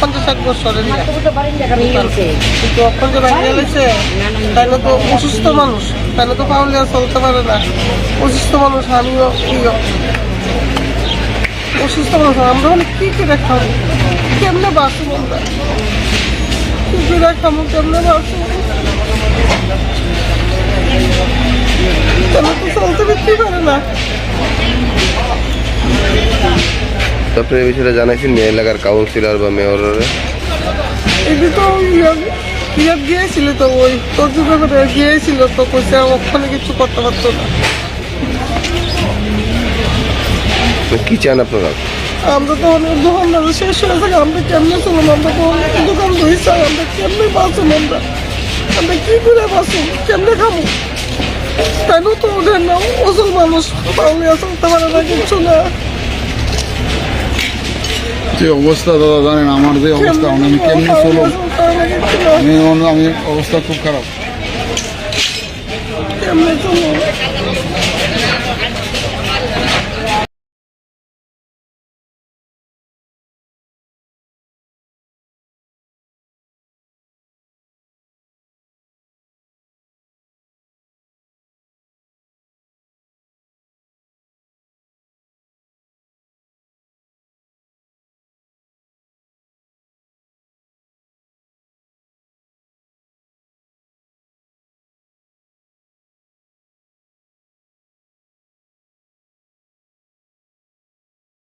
পঞ্চাশ ষাট বছরের তাহলে তো অসুস্থ মানুষ। তাহলে তো পাউলিয়া চলতে পারে না। অসুস্থ মানুষ, আমিও অসুস্থ মানুষ, আমরা মানে কি করে খাব? কেমনে বাঁচবো আমরা? কি করে খাব, কেমনে বাঁচবো? তাহলে তো চলতে ফিরতে পারে না। আপনি এই বিষয়টা জানাইছেন মেয়ে এলাকার কাউন্সিলর বা মেয়রের এটি তো ইয়ে গিয়েছিল তো ওই তর্জমা করে গিয়েছিল তো কইছে ওখানে কিছু করতে পারতো না। কি চান আপনারা? আমরা তো অনেক দোকানদার শেষ হয়ে থাকে আমরা কেমনে চলুন? আমরা তো দোকান ধরেছি আমরা কেমনে বাঁচুন আমরা? আমরা কি করে বাঁচুন? কেমনে খাব? তাই তো ওদের নাম ওজন মানুষ পাউলে চলতে পারে না কিছু না। যে অবস্থা দাদা জানেন আমার যে অবস্থা আমি কেমনি চলো। আমি অবস্থা খুব খারাপ